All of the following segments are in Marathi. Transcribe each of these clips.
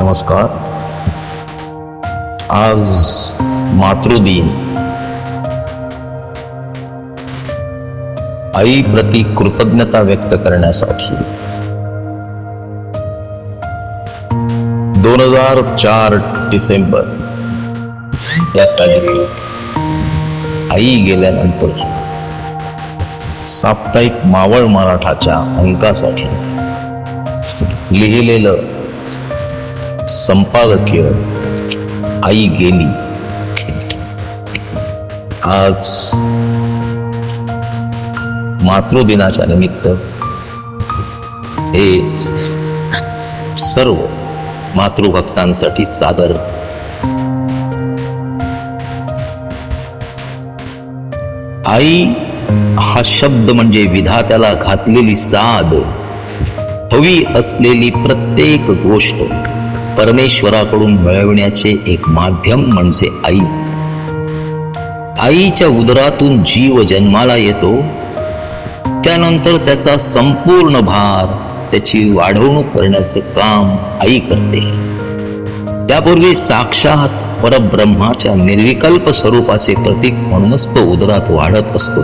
नमस्कार. आज मातृदिन. आई प्रती कृतज्ञता व्यक्त करण्यासाठी. दोन हजार चार डिसेंबर या साली आई गेल्यानंतर साप्ताहिक मावळ मराठाच्या अंकासाठी लिहिलेलं संपादकीय आई गेली. आज मातृदिनाच्या निमित्त हे सर्व मातृभक्तांसाठी सादर आई हा शब्द म्हणजे विधात्याला घातलेली साध हवी असलेली प्रत्येक गोष्ट. परमेश्वराकडून मिळवण्याचे एक माध्यम म्हणजे आई. आईच्या उदरातून जीव जन्माला येतो. त्यानंतर त्याचा संपूर्ण भार त्याची वाढवणूक करण्याचे काम आई करते. त्यापूर्वी साक्षात परब्रह्माच्या निर्विकल्प स्वरूपाचे प्रतीक म्हणूनच तो उदरात वाढत असतो.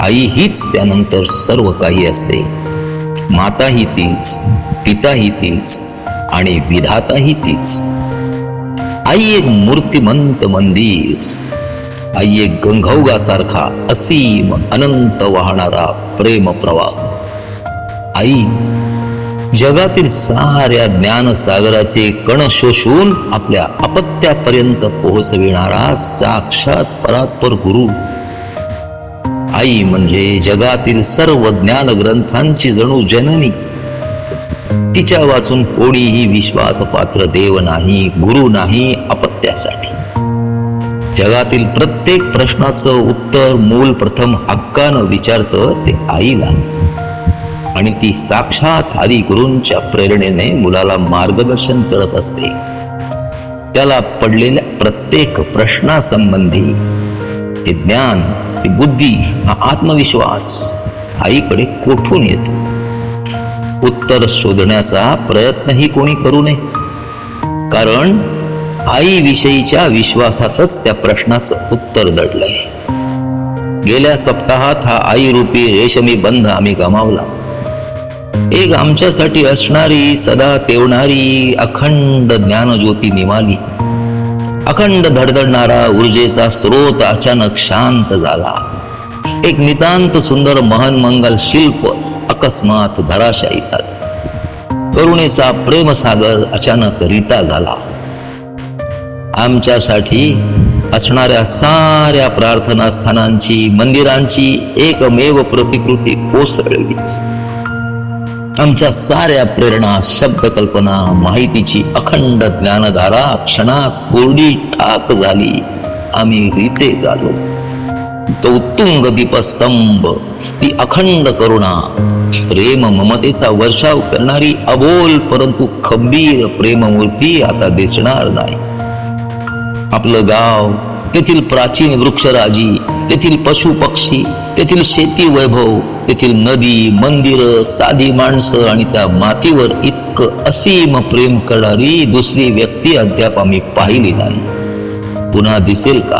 आई हीच त्यानंतर सर्व काही असते. माता ही तीच पिता ही तीच आणि विधाताही तीच. आई एक मूर्तिमंत मंदिर. आई एक गंगौगासारखा असीम अनंत वाहणारा प्रेम प्रवाह. आई जगातील साऱ्या ज्ञानसागराचे कण शोषून आपल्या अपत्यापर्यंत पोहोचविणारा साक्षात परात्पर गुरु. आई म्हणजे जगातील सर्व ज्ञान ग्रंथांची जणू जननी. तिच्या वाचून कोणीही विश्वासपात्र देव नाही गुरु नाही अपत्यासाठी. जगातील प्रत्येक प्रश्नाचं उत्तर मूल प्रथम हक्कानं विचारतं ते आईला. आणि ती साक्षात आदी गुरूंच्या प्रेरणेने मुलाला मार्गदर्शन करत असते. त्याला पडलेल्या प्रत्येक प्रश्नासंबंधी ते ज्ञान ती बुद्धी हा आत्मविश्वास आईकडे कोठून येतो? उत्तर शोधण्याचा प्रयत्नही कोणी करू नये. कारण आई विषयीच्या विश्वासातच त्या प्रश्नाचं उत्तर दडलंय. गेल्या सप्ताहात हा आई रूपी रेशमी बंध आम्ही गमावला. एक आमच्यासाठी असणारी सदा तेवणारी अखंड ज्ञानज्योती निमाली. अखंड धडधडणारा ऊर्जेचा स्रोत अचानक शांत झाला. एक नितांत सुंदर महन मंगल शिल्प अकस्मात धराशायी झाला. करुणेचा प्रेमसागर अचानक रिता झाला. आमच्यासाठी असणाऱ्या साऱ्या प्रार्थना स्थानांची मंदिरांची एकमेव प्रतिकृती कोसळली. आमच्या साऱ्या प्रेरणा शब्द कल्पना माहितीची अखंड ज्ञानधारा क्षणात कोरडी ठाक झाली. आम्ही रीते झालो. तो उत्तुंग दीपस्तंभ ती अखंड करुणा प्रेम ममतेचा वर्षाव करणारी अबोल परंतु खंबीर प्रेममूर्ती आता दिसणार नाही. आपलं गाव तेथील प्राचीन वृक्षराजी तेथील पशु पक्षी तेथील शेती वैभव तेथील नदी मंदिर साधी माणसं आणि त्या मातीवर इतकं असीम प्रेम करणारी दुसरी व्यक्ती अद्याप आम्ही पाहिली नाही. पुन्हा दिसेल का?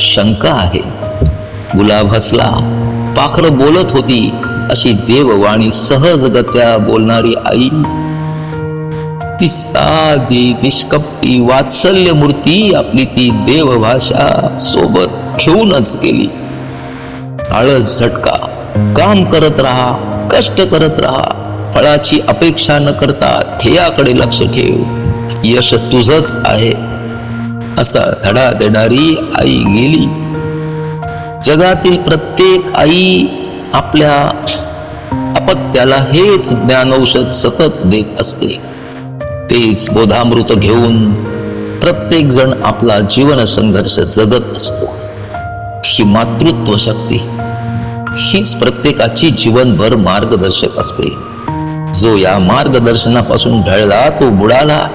शंका आहे. गुलाब हसला. पाखरं बोलत होती. अशी देववाणी सहजगत्या बोलणारी आई. ती साधी निष्कपटी वात्सल्य मूर्ती आपली ती देवभाषा सोबत घेऊनच गेली. आळस झटका काम करत राहा कष्ट करत राहा फळाची अपेक्षा न करता ध्येयाकडे लक्ष ठेव. यश तुझच आहे असा धडा देणारी आई गेली. जगातील प्रत्येक आई आपल्या अपत्याला हेच ज्ञान औषध सतत देत असते. तेच बोधामृत घेऊन प्रत्येक जण आपला जीवन संघर्ष जगत असतो. ही मातृत्व शक्ती हीच प्रत्येकाची जीवनभर मार्गदर्शक असते. जो या मार्गदर्शनापासून ढळला तो बुडाला.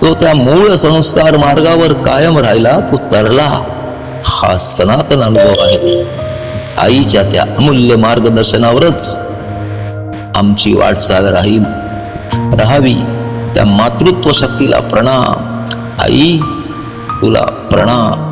तो त्या मूळ संस्कार मार्गावर कायम राहिला तो तरला. हा सनातन अनुभव आहे. आईच्या त्या अमूल्य मार्गदर्शनावरच आमची वाटचाल राहील. राहावी त्या मातृत्व शक्तीला प्रणाम. आई तुला प्रणाम.